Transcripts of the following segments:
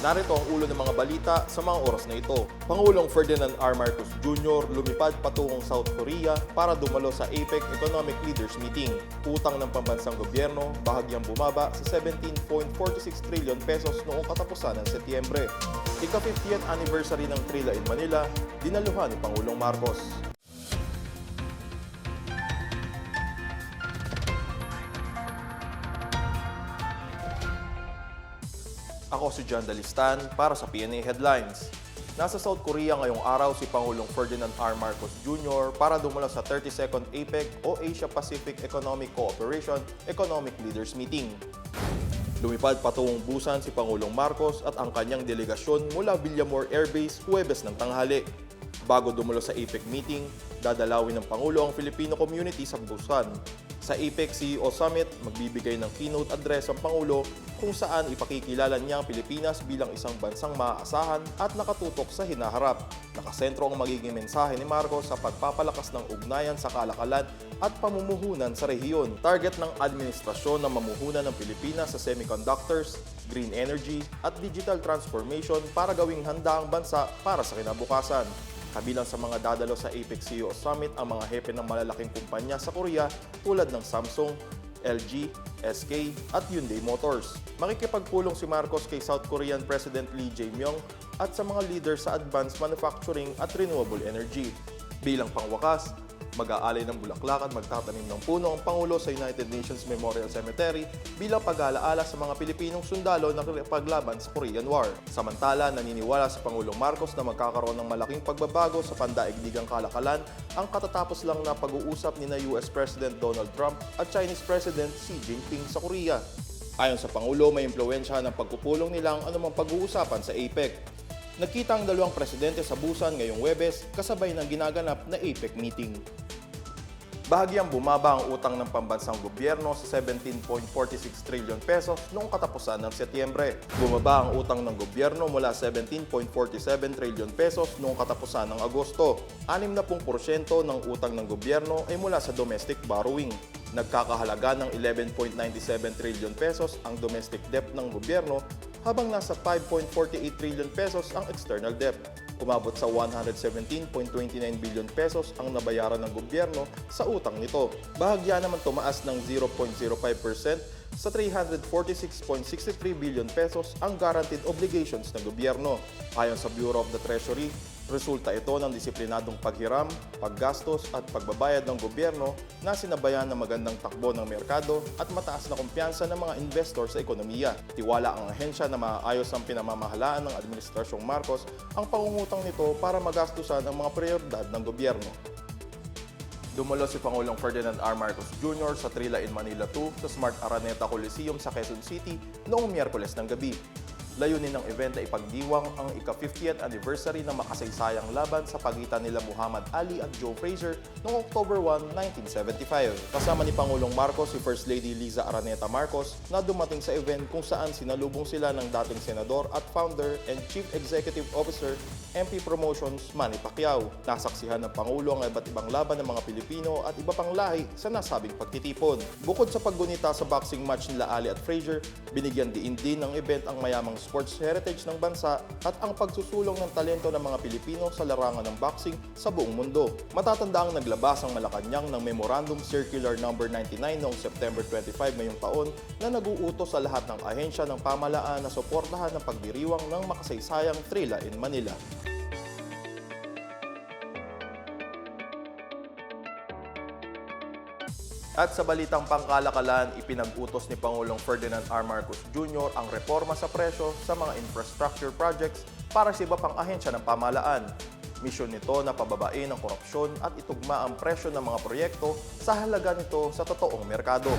Narito ang ulo ng mga balita sa mga oras na ito. Pangulong Ferdinand R. Marcos Jr. lumipad patungong South Korea para dumalo sa APEC Economic Leaders Meeting. Utang ng pambansang gobyerno bahagyang bumaba sa 17.46 trillion pesos noong katapusan ng Setyembre. Ika-50th anniversary ng Trila in Manila, dinaluhan ni Pangulong Marcos. Ako si John Dalistan para sa PNA Headlines. Nasa South Korea ngayong araw si Pangulong Ferdinand R. Marcos Jr. para dumalo sa 32nd APEC o Asia Pacific Economic Cooperation Economic Leaders Meeting. Lumipad patungong Busan si Pangulong Marcos at ang kanyang delegasyon mula Villamor Air Base Huwebes ng tanghali. Bago dumalo sa APEC meeting, dadalawin ng Pangulo ang Filipino community sa Busan. Sa APEC CEO Summit, magbibigay ng keynote address ang Pangulo kung saan ipakikilala niya ang Pilipinas bilang isang bansang maaasahan at nakatutok sa hinaharap. Nakasentro ang magiging mensahe ni Marcos sa pagpapalakas ng ugnayan sa kalakalan at pamumuhunan sa rehiyon. Target ng administrasyon na mamuhunan ng Pilipinas sa semiconductors, green energy at digital transformation para gawing handa ang bansa para sa kinabukasan. Kabilang sa mga dadalo sa APEC CEO Summit ang mga hepe ng malalaking kumpanya sa Korea tulad ng Samsung, LG, SK at Hyundai Motors. Makikipagpulong si Marcos kay South Korean President Lee Jae-myung at sa mga leader sa advanced manufacturing at renewable energy. Bilang pangwakas, mag-aalay ng bulaklak at magtatanim ng puno ang Pangulo sa United Nations Memorial Cemetery bilang pag-aalaala sa mga Pilipinong sundalo na paglaban sa Korean War. Samantala, naniniwala si Pangulong Marcos na magkakaroon ng malaking pagbabago sa pandaigdigang kalakalan ang katatapos lang na pag-uusap ni na US President Donald Trump at Chinese President Xi Jinping sa Korea. Ayon sa Pangulo, may impluensya ng pagpupulong nila ang anumang pag-uusapan sa APEC. Nagkita ang dalawang presidente sa Busan ngayong Webes kasabay ng ginaganap na APEC meeting. Bahagyang bumaba ang utang ng pambansang gobyerno sa 17.46 trillion pesos noong katapusan ng Setyembre. Bumaba ang utang ng gobyerno mula 17.47 trillion pesos noong katapusan ng Agosto. 60% ng utang ng gobyerno ay mula sa domestic borrowing. Nagkakahalaga ng 11.97 trillion pesos ang domestic debt ng gobyerno habang nasa 5.48 trillion pesos ang external debt. Umabot sa 117.29 billion pesos ang nabayaran ng gobyerno sa utang nito. Bahagya naman tumaas ng 0.05% sa 346.63 billion pesos ang guaranteed obligations ng gobyerno. Ayon sa Bureau of the Treasury, resulta ito ng disiplinadong paghiram, paggastos at pagbabayad ng gobyerno na sinabayan ng magandang takbo ng merkado at mataas na kumpiyansa ng mga investor sa ekonomiya. Tiwala ang ahensya na maayos ang pinamamahalaan ng Administrasyong Marcos ang pangungutang nito para magastusan ang mga prioridad ng gobyerno. Dumalo si Pangulong Ferdinand R. Marcos Jr. sa Trila in Manila 2 sa Smart Araneta Coliseum sa Quezon City noong Miyerkules ng gabi. Layunin ng event ay ipagdiwang ang ika-50th anniversary ng makasaysayang laban sa pagitan nila Muhammad Ali at Joe Frazier noong October 1, 1975. Kasama ni Pangulong Marcos si First Lady Liza Araneta Marcos na dumating sa event kung saan sinalubong sila ng dating senador at founder and Chief Executive Officer MP Promotions Manny Pacquiao. Nasaksihan ng Pangulo ang iba't ibang laban ng mga Pilipino at iba pang lahi sa nasabing pagtitipon. Bukod sa paggunita sa boxing match nila Ali at Frazier, binigyan diin din ng event ang mayamang sports heritage ng bansa at ang pagsusulong ng talento ng mga Pilipino sa larangan ng boxing sa buong mundo. Matatanda ang naglabas ang Malacanang ng Memorandum Circular No. 99 noong September 25 ngayong taon na nag-uutos sa lahat ng ahensya ng pamalaan na suportahan ang pagdiriwang ng makasaysayang Trila in Manila. At sa balitang pangkalakalan, ipinag-utos ni Pangulong Ferdinand R. Marcos Jr. ang reforma sa presyo sa mga infrastructure projects para sa iba pang ahensya ng pamahalaan. Misyon nito na pababain ang korupsyon at itugma ang presyo ng mga proyekto sa halaga nito sa totoong merkado.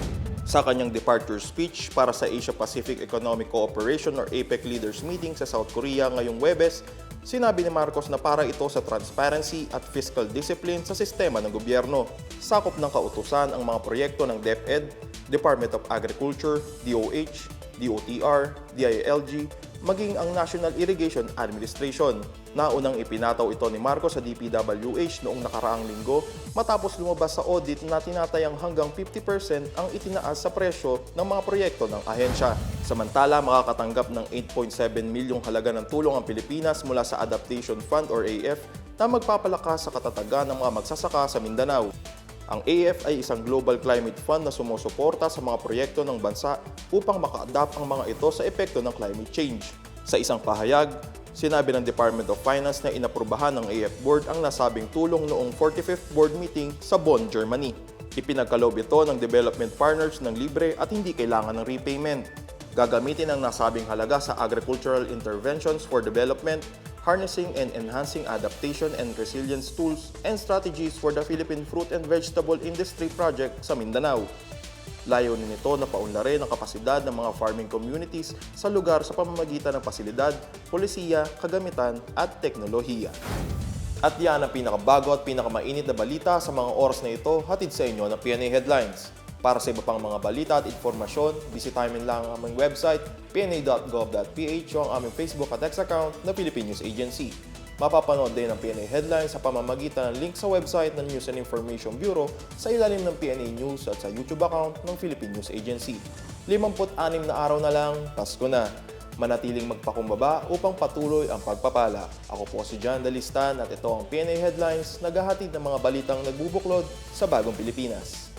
Sa kanyang departure speech para sa Asia Pacific Economic Cooperation or APEC Leaders Meeting sa South Korea ngayong Webes, sinabi ni Marcos na para ito sa transparency at fiscal discipline sa sistema ng gobyerno. Sakop ng kautusan ang mga proyekto ng DepEd, Department of Agriculture, DOH, DOTR, DILG, maging ang National Irrigation Administration. Naunang ipinataw ito ni Marcos sa DPWH noong nakaraang linggo matapos lumabas sa audit na tinatayang hanggang 50% ang itinaas sa presyo ng mga proyekto ng ahensya. Samantala, makakatanggap ng 8.7 milyong halaga ng tulong ang Pilipinas mula sa Adaptation Fund or AF na magpapalakas sa katatagan ng mga magsasaka sa Mindanao. Ang AF ay isang global climate fund na sumusuporta sa mga proyekto ng bansa upang maka-adapt ang mga ito sa epekto ng climate change. Sa isang pahayag, sinabi ng Department of Finance na inaprubahan ng AF Board ang nasabing tulong noong 45th board meeting sa Bonn, Germany. Ipinagkaloob ito ng development partners ng libre at hindi kailangan ng repayment. Gagamitin ang nasabing halaga sa agricultural interventions for development, harnessing and enhancing adaptation and resilience tools and strategies for the Philippine Fruit and Vegetable Industry Project sa Mindanao. Layunin nito na paunlarin ang kapasidad ng mga farming communities sa lugar sa pamamagitan ng pasilidad, polisiya, kagamitan at teknolohiya. At yan ang pinakabago at pinakamainit na balita sa mga oras na ito hatid sa inyo ng PNA Headlines. Para sa iba pang mga balita at informasyon, bisitahin lang ang aming website pna.gov.ph o ang aming Facebook at X account na Philippine News Agency. Mapapanood din ang PNA Headlines sa pamamagitan ng link sa website ng News and Information Bureau sa ilalim ng PNA News at sa YouTube account ng Philippine News Agency. 56 na araw na lang, Pasko na. Manatiling magpakumbaba upang patuloy ang pagpapala. Ako po si John Dalistan at ito ang PNA Headlines, naghahatid ng mga balitang nagbubuklod sa bagong Pilipinas.